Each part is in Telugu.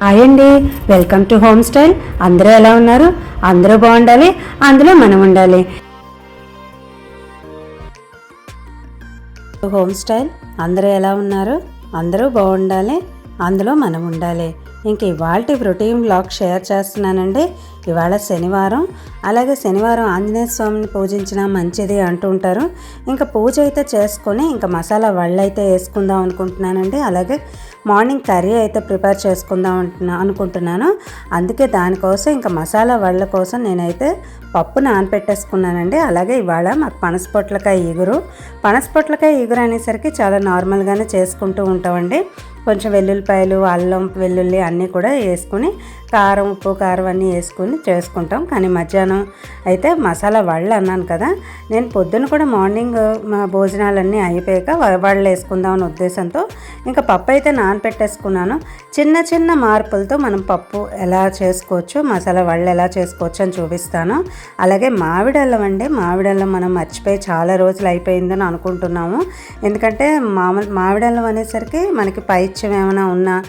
హాయ్ అండి వెల్కమ్ టు హోమ్ స్టైల్ అందరూ ఎలా ఉన్నారు? అందరూ బాగుండాలి అందులో మనం ఉండాలి. హోమ్ స్టైల్ అందరూ ఎలా ఉన్నారు? అందరూ బాగుండాలి అందులో మనం ఉండాలి. ఇంక ఇవాళ రొటీన్ బ్లాగ్ షేర్ చేస్తున్నానండి. ఇవాళ శనివారం అలాగే శనివారం ఆంజనేయ స్వామిని పూజించిన మంచిది అంటూ ఉంటారు. ఇంకా పూజ అయితే చేసుకొని ఇంకా మసాలా వళ్ళు అయితే వేసుకుందాం అనుకుంటున్నానండి. అలాగే మార్నింగ్ కర్రీ అయితే ప్రిపేర్ చేసుకుందాం అంటున్నా అనుకుంటున్నాను. అందుకే దానికోసం ఇంకా మసాలా వడల కోసం నేనైతే పప్పు నానపెట్టేసుకున్నానండి. అలాగే ఇవాళ మాకు పనసపొట్లకాయ పనస పనసపొట్లకాయ ఈగురు అనేసరికి చాలా నార్మల్గానే చేసుకుంటూ ఉంటామండి. కొంచెం వెల్లుల్లిపాయలు అల్లం వెల్లుల్లి అన్నీ కూడా వేసుకుని కారం ఉప్పు కారం అన్నీ వేసుకుని చేసుకుంటాం. కానీ మధ్యాహ్నం అయితే మసాలా వళ్ళు అన్నాను కదా నేను పొద్దున కూడా మార్నింగ్ మా భోజనాలన్నీ అయిపోయాక వ- వేసుకుందాం అనే ఉద్దేశంతో ఇంకా పప్పు అయితే నానపెట్టేసుకున్నాను. చిన్న చిన్న మార్పులతో మనం పప్పు ఎలా చేసుకోవచ్చు మసాలా వళ్ళు ఎలా చేసుకోవచ్చు అని చూపిస్తాను. అలాగే మామిడల్లం అండి మామిడల్లం మనం మర్చిపోయి చాలా రోజులు అయిపోయిందని అనుకుంటున్నాము. ఎందుకంటే మామూలు మామిడల్లం అనేసరికి మనకి పైత్యం ఏమైనా ఉన్నా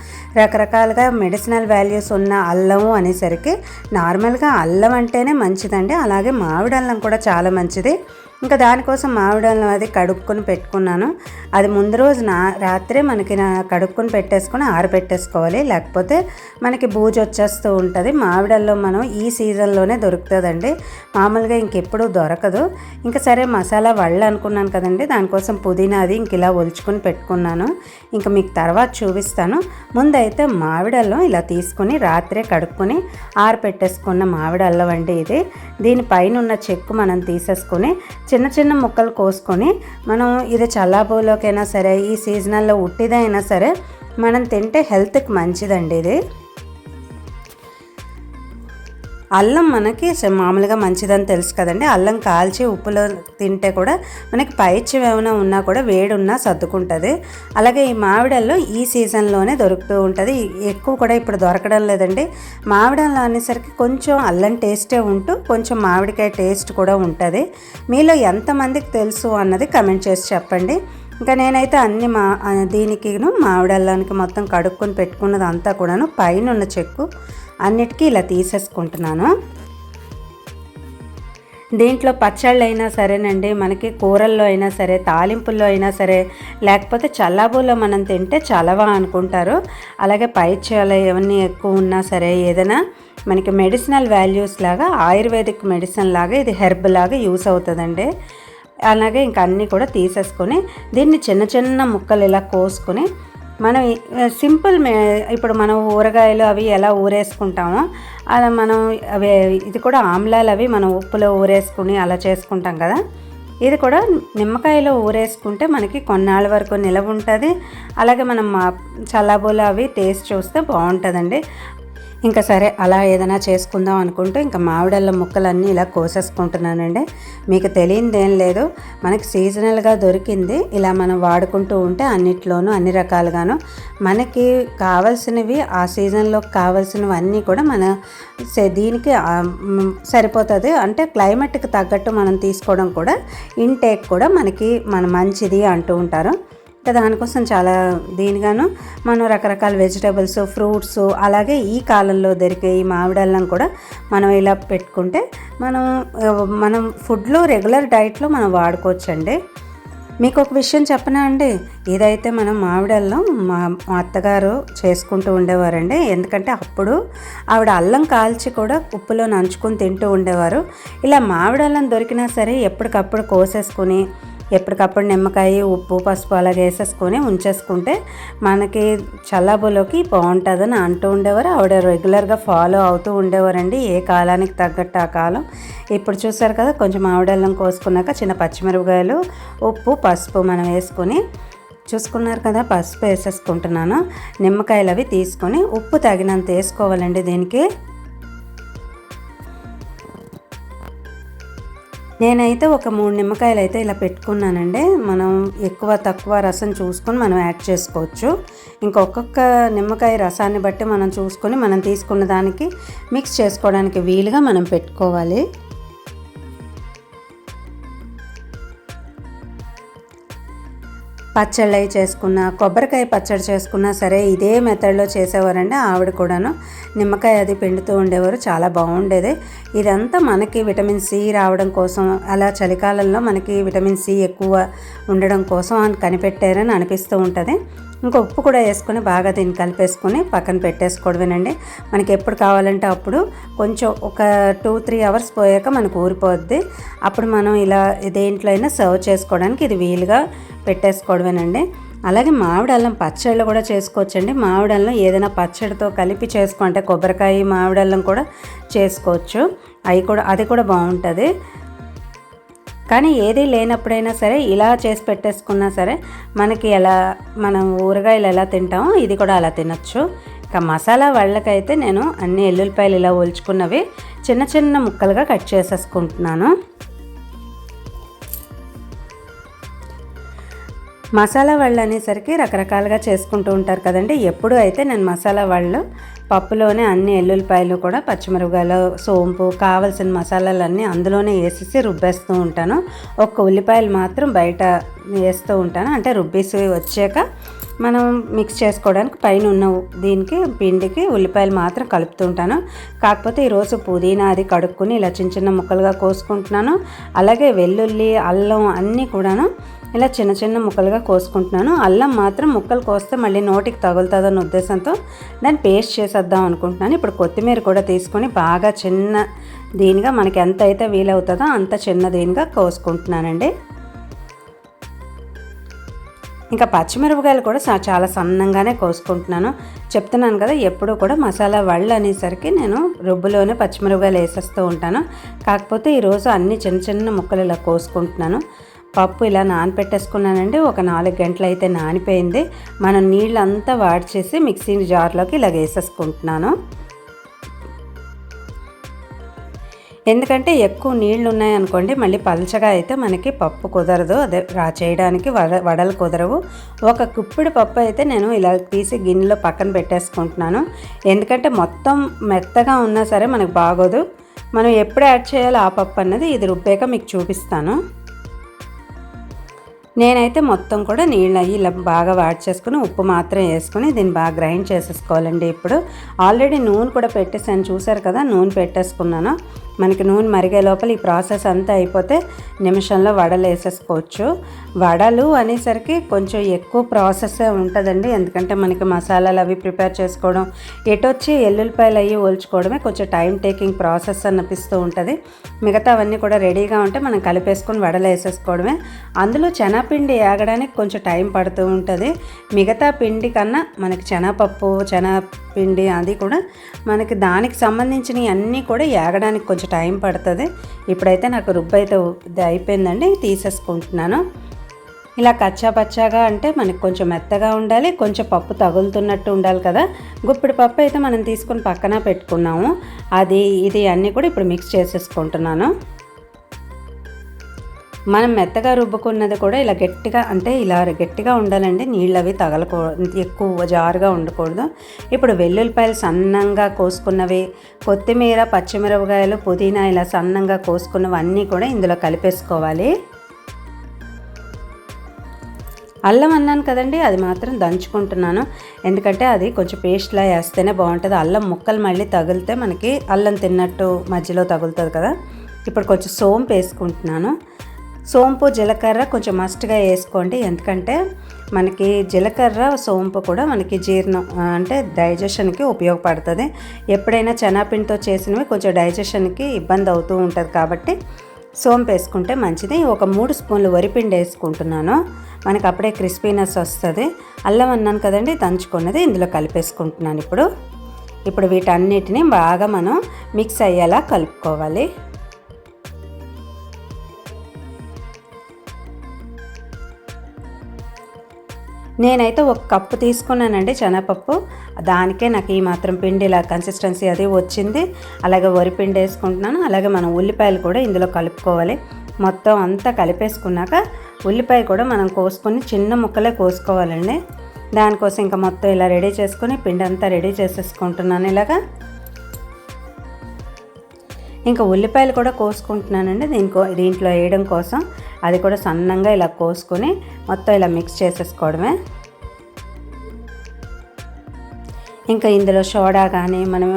రకరకాలుగా మెడిసినల్ వాల్యూస్ ఉన్న అల్లము అనేసరికి నార్మల్గా అల్లం అంటేనే మంచిదండి. అలాగే మామిడి అల్లం కూడా చాలా మంచిది. ఇంకా దానికోసం మామిడాలను అది కడుక్కొని పెట్టుకున్నాను. అది ముందు రోజు నా రాత్రే మనకి నా కడుక్కొని పెట్టేసుకొని ఆరబెట్టేసుకోవాలి. లేకపోతే మనకి బూజు వచ్చేస్తూ ఉంటుంది. మామిడల్లో మనం ఈ సీజన్లోనే దొరుకుతుందండి. మామూలుగా ఇంకెప్పుడు దొరకదు. ఇంకా సరే మసాలా వళ్ళు అనుకున్నాను కదండి. దానికోసం పుదీనా అది ఇంక ఇలా ఒలుచుకొని పెట్టుకున్నాను. ఇంకా మీకు తర్వాత చూపిస్తాను. ముందైతే మామిడల్లం ఇలా తీసుకొని రాత్రే కడుక్కొని ఆరపెట్టేసుకున్న మామిడల్లం అండి ఇది. దీనిపైన ఉన్న చెక్కు మనం తీసేసుకొని చిన్న చిన్న ముక్కలు కోసుకొని మనం ఇది చల్లాబోలోకైనా సరే ఈ సీజనల్లో ఉట్టిదైనా సరే మనం తింటే హెల్త్కి మంచిదండి ఇది. అల్లం మనకి మామూలుగా మంచిదని తెలుసు కదండి. అల్లం కాల్చి ఉప్పులో తింటే కూడా మనకి పైచ్యం ఏమైనా ఉన్నా కూడా వేడి ఉన్నా సర్దుకుంటుంది. అలాగే ఈ మామిడల్లో ఈ సీజన్లోనే దొరుకుతూ ఉంటుంది. ఎక్కువ కూడా ఇప్పుడు దొరకడం లేదండి. మామిడల్లో అనేసరికి కొంచెం అల్లం టేస్టే ఉంటూ కొంచెం మామిడికాయ టేస్ట్ కూడా ఉంటుంది. మీలో ఎంతమందికి తెలుసు అన్నది కమెంట్ చేసి చెప్పండి. ఇంకా నేనైతే అన్ని మా దీనికిను మామిడల్లానికి మొత్తం కడుక్కొని పెట్టుకున్నది అంతా కూడాను పైన ఉన్న చెక్కు. అన్నిటికీ ఇలా తీసేసుకుంటున్నాను. దీంట్లో పచ్చళ్ళు అయినా సరేనండి మనకి కూరల్లో అయినా సరే తాలింపుల్లో అయినా సరే లేకపోతే చల్లాబులో మనం తింటే చలవా అనుకుంటారు. అలాగే పైచ్యాలు ఏమన్నీ ఎక్కువ ఉన్నా సరే ఏదైనా మనకి మెడిసినల్ వాల్యూస్ లాగా ఆయుర్వేదిక్ మెడిసిన్ లాగా ఇది హెర్బ్ లాగా యూస్ అవుతుందండి. అలాగే ఇంకా అన్నీ కూడా తీసేసుకొని దీన్ని చిన్న చిన్న ముక్కలు ఇలా కోసుకొని మనం సింపుల్ మే ఇప్పుడు మనం ఊరగాయలు అవి ఎలా ఊరేసుకుంటామో అలా మనం అవి ఇది కూడా ఆమ్లాలు అవి మనం ఉప్పులో ఊరేసుకుని అలా చేసుకుంటాం కదా. ఇది కూడా నిమ్మకాయలో ఊరేసుకుంటే మనకి కొన్నాళ్ళ వరకు నిలవ ఉంటుంది అలాగే మనం మా చల్లాబోలు అవి టేస్ట్ చూస్తే బాగుంటుందండి. ఇంకా సరే అలా ఏదైనా చేసుకుందాం అనుకుంటూ ఇంకా మామిడల్ల ముక్కలన్నీ ఇలా కోసేసుకుంటున్నానండి. మీకు తెలియంది ఏం లేదు మనకి సీజనల్గా దొరికింది. ఇలా మనం వాడుకుంటూ ఉంటే అన్నిట్లోనూ అన్ని రకాలుగాను మనకి కావాల్సినవి ఆ సీజన్లో కావాల్సినవి అన్నీ కూడా మన దీనికి సరిపోతుంది. అంటే క్లైమేట్కి తగ్గట్టు మనం తీసుకోవడం కూడా ఇంటేక్ కూడా మనకి మన మంచిది అంటూ ఉంటారు. దానికోసం చాలా దీనిగాను మనం రకరకాల వెజిటబుల్స్ ఫ్రూట్స్ అలాగే ఈ కాలంలో దొరికే ఈ మామిడల్లం కూడా మనం ఇలా పెట్టుకుంటే మనం మనం ఫుడ్లో రెగ్యులర్ డైట్లో మనం వాడుకోవచ్చండి. మీకు ఒక విషయం చెప్పనా అండి? ఇదైతే మనం మామిడల్లం మా మా అత్తగారు చేసుకుంటూ ఉండేవారండి. ఎందుకంటే అప్పుడు ఆవిడ అల్లం కాల్చి కూడా ఉప్పులో నంచుకొని తింటూ ఉండేవారు. ఇలా మామిడల్లం దొరికినా సరే ఎప్పటికప్పుడు కోసేసుకొని ఎప్పటికప్పుడు నిమ్మకాయ ఉప్పు పసుపు అలాగే వేసేసుకొని ఉంచేసుకుంటే మనకి చల్లబులోకి బాగుంటుందని అంటూ ఉండేవారు. ఆవిడ రెగ్యులర్గా ఫాలో అవుతూ ఉండేవారండి. ఏ కాలానికి తగ్గట్టు ఆ కాలం. ఇప్పుడు చూసారు కదా కొంచెం ఆవిడల్లం కోసుకున్నాక చిన్న పచ్చిమిరపకాయలు ఉప్పు పసుపు మనం వేసుకొని చూసుకున్నారు కదా పసుపు వేసేసుకుంటున్నాను. నిమ్మకాయలు అవి తీసుకొని ఉప్పు తగినంత వేసుకోవాలండి దీనికి. నేనైతే ఒక మూడు నిమ్మకాయలు అయితే ఇలా పెట్టుకున్నానండి. మనం ఎక్కువ తక్కువ రసం చూసుకొని మనం యాడ్ చేసుకోవచ్చు. ఇంకొక్కొక్క నిమ్మకాయ రసాన్ని బట్టి మనం చూసుకొని మనం తీసుకున్న దానికి మిక్స్ చేసుకోవడానికి వీలుగా మనం పెట్టుకోవాలి. పచ్చళ్ళు అవి చేసుకున్న కొబ్బరికాయ పచ్చడి చేసుకున్నా సరే ఇదే మెథడ్లో చేసేవారండి. ఆవిడ కూడాను నిమ్మకాయ అది పిండుతూ ఉండేవారు. చాలా బాగుండేది. ఇదంతా మనకి విటమిన్ సి రావడం కోసం అలా చలికాలంలో మనకి విటమిన్ సి ఎక్కువ ఉండడం కోసం అని కనిపెట్టారని అనిపిస్తూ ఉంటుంది. ఇంకా ఉప్పు కూడా వేసుకొని బాగా దీన్ని కలిపేసుకొని పక్కన పెట్టేసుకోవడమేనండి మనకి ఎప్పుడు కావాలంటే అప్పుడు కొంచెం ఒక టూ త్రీ అవర్స్ పోయాక మనకు ఊరిపోద్ది. అప్పుడు మనం ఇలా దేంట్లో అయినా సర్వ్ చేసుకోవడానికి ఇది వీలుగా పెట్టేసుకోవడమేనండి అలాగే మామిడి అల్లం పచ్చళ్ళు కూడా చేసుకోవచ్చండి. మామిడి అల్లం ఏదైనా పచ్చడితో కలిపి చేసుకుంటే కొబ్బరికాయ మామిడి అల్లం కూడా చేసుకోవచ్చు. అవి కూడా అది కూడా బాగుంటుంది. కానీ ఏది లేనప్పుడైనా సరే ఇలా చేసి పెట్టేసుకున్నా సరే మనకి ఎలా మనం ఊరగాయలు ఎలా తింటామో ఇది కూడా అలా తినచ్చు. ఇంకా మసాలా వాళ్ళకైతే నేను అన్ని ఎల్లుల్లిపాయలు ఇలా ఒలుచుకున్నవి చిన్న చిన్న ముక్కలుగా కట్ చేసేసుకుంటున్నాను. మసాలా వాళ్ళు అనేసరికి రకరకాలుగా చేసుకుంటూ ఉంటారు కదండి. ఎప్పుడు అయితే నేను మసాలా వాళ్ళు పప్పులోనే అన్ని ఎల్లుల్లిపాయలు కూడా పచ్చిమిరపకాయలు సోంపు కావలసిన మసాలాలన్నీ అందులోనే వేసేసి రుబ్బేస్తూ ఉంటాను. ఒక్క ఉల్లిపాయలు మాత్రం బయట వేస్తూ ఉంటాను. అంటే రుబ్బేసి వచ్చాక మనం మిక్స్ చేసుకోవడానికి పైన ఉన్న దీనికి పిండికి ఉల్లిపాయలు మాత్రం కలుపుతూ ఉంటాను. కాకపోతే ఈరోజు పుదీనా అది కడుక్కుని ఇలా చిన్న చిన్న ముక్కలుగా కోసుకుంటున్నాను. అలాగే వెల్లుల్లి అల్లం అన్నీ కూడాను ఇలా చిన్న చిన్న ముక్కలుగా కోసుకుంటున్నాను. అల్లం మాత్రం ముక్కలు కోస్తే మళ్ళీ నోటికి తగులుతుందన్న ఉద్దేశంతో దాన్ని పేస్ట్ చేసేద్దాం అనుకుంటున్నాను. ఇప్పుడు కొత్తిమీర కూడా తీసుకొని బాగా చిన్న దీనిగా మనకి ఎంత అయితే వీలవుతుందో అంత చిన్న దీనిగా కోసుకుంటున్నానండి. ఇంకా పచ్చిమిరపకాయలు కూడా చాలా సన్నంగానే కోసుకుంటున్నాను. చెప్తున్నాను కదా ఎప్పుడూ కూడా మసాలా వళ్ళు అనేసరికి నేను రుబ్బులోనే పచ్చిమిరపకాయలు వేసేస్తూ ఉంటాను. కాకపోతే ఈరోజు అన్ని చిన్న చిన్న ముక్కలు ఇలా కోసుకుంటున్నాను. పప్పు ఇలా నానపెట్టేసుకున్నానండి. ఒక నాలుగు గంటలు అయితే నానిపోయింది. మనం నీళ్ళంతా వాడిచేసి మిక్సీ జార్లోకి ఇలా వేసేసుకుంటున్నాను. ఎందుకంటే ఎక్కువ నీళ్ళు ఉన్నాయనుకోండి మళ్ళీ పలచగా అయితే మనకి పప్పు కుదరదు. అదే రా చేయడానికి వడ వడలు కుదరవు. ఒక కుప్పిడి పప్పు అయితే నేను ఇలా తీసి గిన్నెలో పక్కన పెట్టేసుకుంటున్నాను. ఎందుకంటే మొత్తం మెత్తగా ఉన్నా సరే మనకు బాగోదు. మనం ఎప్పుడు యాడ్ చేయాలో ఆ పప్పు అన్నది ఇది రుబ్బాక మీకు చూపిస్తాను. నేనైతే మొత్తం కూడా నీళ్ళు అవి ఇలా బాగా వాడ్ చేసుకుని ఉప్పు మాత్రం వేసుకుని దీన్ని బాగా గ్రైండ్ చేసేసుకోవాలండి ఇప్పుడు. ఆల్రెడీ నూనె కూడా పెట్టేసాను చూసారు కదా? నూనె పెట్టేసుకున్నాను. మనకి నూనె మరిగే లోపల ఈ ప్రాసెస్ అంతా అయిపోతే నిమిషంలో వడలు వేసేసుకోవచ్చు. వడలు అనేసరికి కొంచెం ఎక్కువ ప్రాసెస్సే ఉంటుందండి. ఎందుకంటే మనకి మసాలాలు అవి ప్రిపేర్ చేసుకోవడం ఎటొచ్చి ఎల్లుల్లిపాయలు అవి ఓల్చుకోవడమే కొంచెం టైం టేకింగ్ ప్రాసెస్ అనిపిస్తూ ఉంటుంది. మిగతా అవన్నీ కూడా రెడీగా ఉంటే మనం కలిపేసుకొని వడలు వేసేసుకోవడమే. అందులో పిండి ఆగడానికి కొంచెం టైం పడుతూ ఉంటుంది. మిగతా పిండి కన్నా మనకి శనగపప్పు శనగపిండి అది కూడా మనకి దానికి సంబంధించినవి అన్నీ కూడా ఏగడానికి కొంచెం టైం పడుతుంది. ఇప్పుడైతే నాకు రుబ్బు అయితే అయిపోయిందండి తీసేసుకుంటున్నాను. ఇలా కచ్చా పచ్చాగా అంటే మనకి కొంచెం మెత్తగా ఉండాలి కొంచెం పప్పు తగులుతున్నట్టు ఉండాలి కదా. గుప్పిడి పప్పు అయితే మనం తీసుకొని పక్కన పెట్టుకున్నాము. అది ఇది అన్నీ కూడా ఇప్పుడు మిక్స్ చేసేసుకుంటున్నాను. మనం మెత్తగా రుబ్బుకున్నది కూడా ఇలా గట్టిగా అంటే ఇలా గట్టిగా ఉండాలండి. నీళ్ళు అవి తగలకూ ఎక్కువ జారుగా ఉండకూడదు. ఇప్పుడు వెల్లుల్లిపాయలు సన్నంగా కోసుకున్నవి కొత్తిమీర పచ్చిమిరపకాయలు పుదీనా ఇలా సన్నంగా కోసుకున్నవన్నీ కూడా ఇందులో కలిపేసుకోవాలి. అల్లం అన్నాను కదండి అది మాత్రం దంచుకుంటున్నాను. ఎందుకంటే అది కొంచెం పేస్ట్లా వేస్తేనే బాగుంటుంది. అల్లం ముక్కలు మళ్ళీ తగిలితే మనకి అల్లం తిన్నట్టు మధ్యలో తగులుతుంది కదా. ఇప్పుడు కొంచెం సోంపు వేసుకుంటున్నాను. సోంపు జీలకర్ర కొంచెం మస్ట్గా వేసుకోండి. ఎందుకంటే మనకి జీలకర్ర సోంపు కూడా మనకి జీర్ణం అంటే డైజెషన్కి ఉపయోగపడుతుంది. ఎప్పుడైనా చెనాపిండితో చేసినవి కొంచెం డైజెషన్కి ఇబ్బంది అవుతూ ఉంటుంది కాబట్టి సోంపు వేసుకుంటే మంచిది. ఒక మూడు స్పూన్లు వరిపిండి వేసుకుంటున్నాను. మనకి అప్పుడే క్రిస్పీనెస్ వస్తుంది. అల్లం అన్నాను కదండి దంచుకున్నది ఇందులో కలిపేసుకుంటున్నాను ఇప్పుడు. ఇప్పుడు వీటన్నిటిని బాగా మనం మిక్స్ అయ్యేలా కలుపుకోవాలి. నేనైతే ఒక కప్పు తీసుకున్నానండి శనగపప్పు. దానికే నాకు ఈ మాత్రం పిండి ఇలా కన్సిస్టెన్సీ అది వచ్చింది. అలాగే వరి పిండి వేసుకుంటున్నాను. అలాగే మనం ఉల్లిపాయలు కూడా ఇందులో కలుపుకోవాలి. మొత్తం అంతా కలిపేసుకున్నాక ఉల్లిపాయ కూడా మనం కోసుకొని చిన్న ముక్కలే కోసుకోవాలండి. దానికోసం ఇంకా మొత్తం ఇలా రెడీ చేసుకొని పిండి అంతా రెడీ చేసేసుకుంటున్నాను ఇలాగా. ఇంకా ఉల్లిపాయలు కూడా కోసుకుంటున్నానండి. దీనికో దీంట్లో వేయడం కోసం. అది కూడా సన్నంగా ఇలా కోసుకొని మొత్తం ఇలా మిక్స్ చేసేసుకోవడమే. ఇంకా ఇందులో సోడా కానీ మనం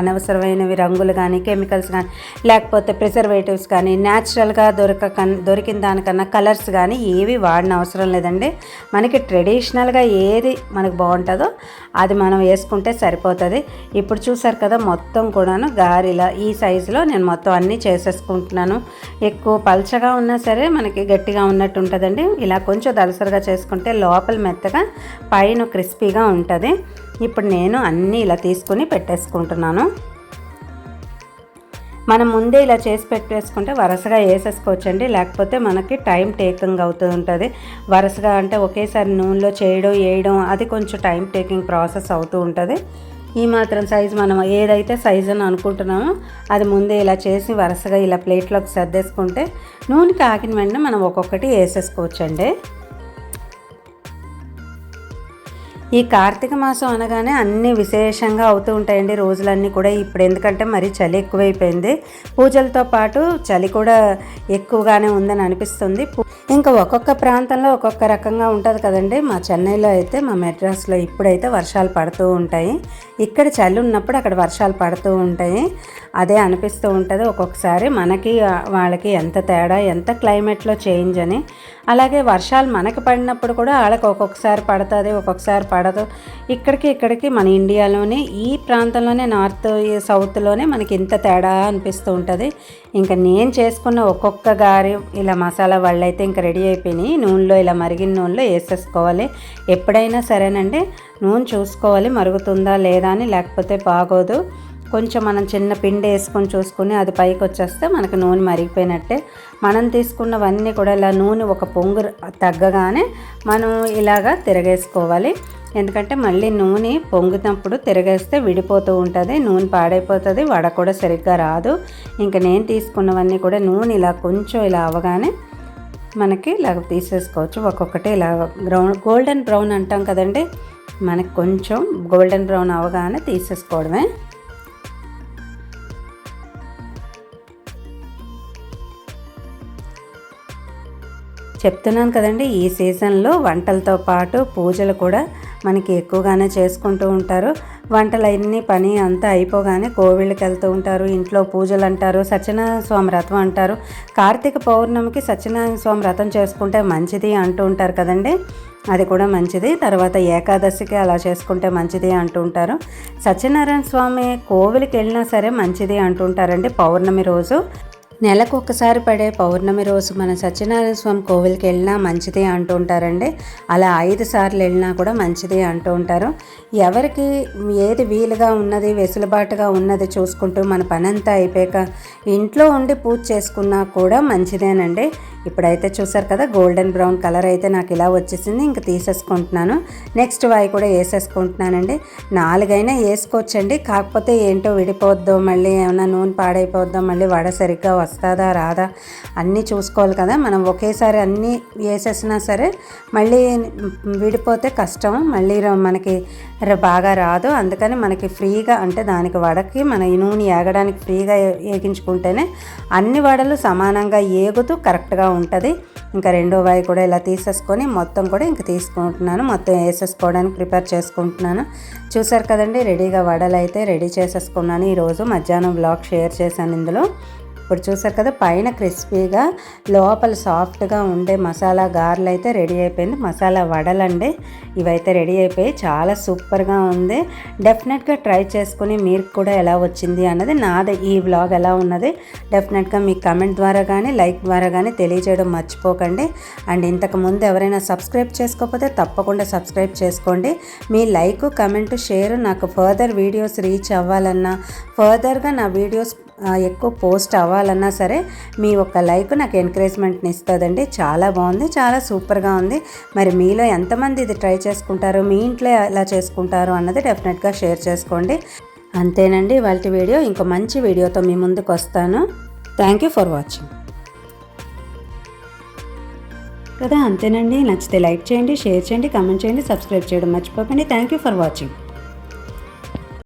అనవసరమైనవి రంగులు కానీ కెమికల్స్ కానీ లేకపోతే ప్రిజర్వేటివ్స్ కానీ న్యాచురల్గా దొరక దొరికిన దానికన్నా కలర్స్ కానీ ఏవి వాడిన అవసరం లేదండి. మనకి ట్రెడిషనల్గా ఏది మనకు బాగుంటుందో అది మనం వేసుకుంటే సరిపోతుంది. ఇప్పుడు చూసారు కదా మొత్తం కూడాను గారెలా ఈ సైజులో నేను మొత్తం అన్నీ చేసేసుకుంటున్నాను. ఎక్కువ పల్చగా ఉన్నా సరే మనకి గట్టిగా ఉన్నట్టు ఉంటుందండి. ఇలా కొంచెం దలసరిగా చేసుకుంటే లోపల మెత్తగా పైన క్రిస్పీగా ఉంటుంది. ఇప్పుడు నేను అన్నీ ఇలా తీసుకొని పెట్టేసుకుంటున్నాను. మనం ముందే ఇలా చేసి పెట్టేసుకుంటే వరుసగా వేసేసుకోవచ్చండి. లేకపోతే మనకి టైం టేకింగ్ అవుతూ ఉంటుంది వరుసగా అంటే ఒకేసారి నూనెలో చేయడం వేయడం అది కొంచెం టైం టేకింగ్ ప్రాసెస్ అవుతూ ఉంటుంది. ఈ మాత్రం సైజు మనం ఏదైతే సైజు అని అనుకుంటున్నామో అది ముందే ఇలా చేసి వరుసగా ఇలా ప్లేట్లోకి సర్దేసుకుంటే నూనె కాకిన వెంటనే మనం ఒక్కొక్కటి వేసేసుకోవచ్చండి. ఈ కార్తీక మాసం అనగానే అన్నీ విశేషంగా అవుతూ ఉంటాయండి రోజులన్నీ కూడా. ఇప్పుడు ఎందుకంటే మరి చలి ఎక్కువైపోయింది. పూజలతో పాటు చలి కూడా ఎక్కువగానే ఉందని అనిపిస్తుంది. ఇంకా ఒక్కొక్క ప్రాంతంలో ఒక్కొక్క రకంగా ఉంటుంది కదండి. మా చెన్నైలో అయితే మా మెడ్రాస్లో ఇప్పుడైతే వర్షాలు పడుతూ ఉంటాయి. ఇక్కడ చలి ఉన్నప్పుడు అక్కడ వర్షాలు పడుతూ ఉంటాయి. అదే అనిపిస్తూ ఉంటుంది ఒక్కొక్కసారి. మనకి వాళ్ళకి ఎంత తేడా ఎంత క్లైమేట్లో చేంజ్ అని. అలాగే వర్షాలు మనకి పడినప్పుడు కూడా వాళ్ళకి ఒక్కొక్కసారి పడుతుంది ఒక్కొక్కసారి పడదు. ఇక్కడికి ఇక్కడికి మన ఇండియాలోనే ఈ ప్రాంతంలోనే నార్త్ సౌత్లోనే మనకి ఇంత తేడా అనిపిస్తూ ఉంటుంది. ఇంకా నేను చేసుకున్న ఒక్కొక్క గారి ఇలా మసాలా వాళ్ళు అయితే ఇంకా రెడీ అయిపోయినాయి. నూనెలో ఇలా మరిగిన నూనెలో వేసేసుకోవాలి. ఎప్పుడైనా సరేనండి నూనె చూసుకోవాలి. మరుగుతుందా లేదా అని లేకపోతే బాగోదు. కొంచెం మనం చిన్న పిండి వేసుకొని చూసుకుని అది పైకి వచ్చేస్తే మనకు నూనె మరిగిపోయినట్టే. మనం తీసుకున్నవన్నీ కూడా ఇలా నూనె ఒక పొంగు తగ్గగానే మనం ఇలాగా తిరగేసుకోవాలి. ఎందుకంటే మళ్ళీ నూనె పొంగుతున్నప్పుడు తిరగేస్తే విడిపోతూ ఉంటుంది నూనె పాడైపోతుంది వడ కూడా సరిగ్గా రాదు. ఇంకా నేను తీసుకున్నవన్నీ కూడా నూనె ఇలా కొంచెం ఇలా అవగానే మనకి ఇలా తీసేసుకోవచ్చు. ఒక్కొక్కటి ఇలా గ్రౌండ్ గోల్డెన్ బ్రౌన్ అంటాం కదండి మనకి కొంచెం గోల్డెన్ బ్రౌన్ అవగానే తీసేసుకోవడమే. చెప్తున్నాను కదండి ఈ సీజన్లో వంటలతో పాటు పూజలు కూడా మనకి ఎక్కువగానే చేసుకుంటూ ఉంటారు. వంటలన్నీ పని అంతా అయిపోగానే కోవిళ్ళకి వెళ్తూ ఉంటారు. ఇంట్లో పూజలు అంటారు సత్యనారాయణ స్వామి వ్రతం అంటారు. కార్తీక పౌర్ణమికి సత్యనారాయణ స్వామి వ్రతం చేసుకుంటే మంచిది అంటూ ఉంటారు కదండి? అది కూడా మంచిది. తర్వాత ఏకాదశికి అలా చేసుకుంటే మంచిది అంటూ ఉంటారు. సత్యనారాయణ స్వామి కోవిలికి వెళ్ళినా సరే మంచిది అంటుంటారండి పౌర్ణమి రోజు. నెలకు ఒకసారి పడే పౌర్ణమి రోజు మన సత్యనారాయణ స్వామి కోవిల్కి వెళ్ళినా మంచిదే అంటూ ఉంటారండి. అలా ఐదు సార్లు వెళ్ళినా కూడా మంచిదే అంటూ ఉంటారు. ఎవరికి ఏది వీలుగా ఉన్నది వెసులుబాటుగా ఉన్నది చూసుకుంటూ మన పనంతా అయిపోయాక ఇంట్లో ఉండి పూజ చేసుకున్నా కూడా మంచిదేనండి. ఇప్పుడైతే చూసారు కదా గోల్డెన్ బ్రౌన్ కలర్ అయితే నాకు ఇలా వచ్చేసింది. ఇంక తీసేసుకుంటున్నాను. నెక్స్ట్ వాయి కూడా వేసేసుకుంటున్నానండి. నాలుగైనా వేసుకోవచ్చండి. కాకపోతే ఏంటో విడిపోద్దో మళ్ళీ ఏమైనా నూనె పాడైపోద్దో మళ్ళీ వడ సరిగ్గా వస్తుందా రాదా అన్నీ చూసుకోవాలి కదా. మనం ఒకేసారి అన్నీ వేసేసినా సరే మళ్ళీ విడిపోతే కష్టం. మళ్ళీ మనకి బాగా రాదు. అందుకని మనకి ఫ్రీగా అంటే దానికి వడకి మన నూనె ఏగడానికి ఫ్రీగా ఏగించుకుంటేనే అన్ని వడలు సమానంగా ఏగుతూ కరెక్ట్గా ఉంటుంది. ఇంకా రెండో వాయి కూడా ఇలా తీసేసుకొని మొత్తం కూడా ఇంక తీసుకుంటున్నాను. మొత్తం వేసేసుకోవడానికి ప్రిపేర్ చేసుకుంటున్నాను. చూసారు కదండి రెడీగా వడలు అయితే రెడీ చేసేసుకున్నాను. ఈరోజు మధ్యాహ్నం బ్లాగ్ షేర్ చేశాను ఇందులో. ఇప్పుడు చూసారు కదా పైన క్రిస్పీగా లోపల సాఫ్ట్గా ఉండే మసాలా గారెలు అయితే రెడీ అయిపోయింది. మసాలా వడలండి ఇవైతే రెడీ అయిపోయి చాలా సూపర్గా ఉంది. డెఫినెట్గా ట్రై చేసుకుని మీరు కూడా ఎలా వచ్చింది అన్నది నాది ఈ వ్లాగ్ ఎలా ఉన్నది డెఫినెట్గా మీ కమెంట్ ద్వారా కానీ లైక్ ద్వారా కానీ తెలియజేయడం మర్చిపోకండి. అండ్ ఇంతకు ముందు ఎవరైనా సబ్స్క్రైబ్ చేసుకోకపోతే తప్పకుండా సబ్స్క్రైబ్ చేసుకోండి. మీ లైక్ కమెంట్ షేర్ నాకు ఫర్దర్ వీడియోస్ రీచ్ అవ్వాలన్నా ఫర్దర్గా నా వీడియోస్ ఎక్కువ పోస్ట్ అవ్వాలన్నా సరే మీ ఒక్క లైక్ నాకు ఎంకరేజ్మెంట్ని ఇస్తుందండి. చాలా బాగుంది చాలా సూపర్గా ఉంది. మరి మీలో ఎంతమంది ఇది ట్రై చేసుకుంటారు మీ ఇంట్లో ఎలా చేసుకుంటారు అన్నది డెఫినెట్గా షేర్ చేసుకోండి. అంతేనండి వాళ్ళ వీడియో. ఇంకో మంచి వీడియోతో మీ ముందుకు వస్తాను. థ్యాంక్ యూ ఫర్ వాచింగ్ కదా అంతేనండి. నచ్చితే లైక్ చేయండి షేర్ చేయండి కామెంట్ చేయండి సబ్స్క్రైబ్ చేయడం మర్చిపోకండి. Thank you for watching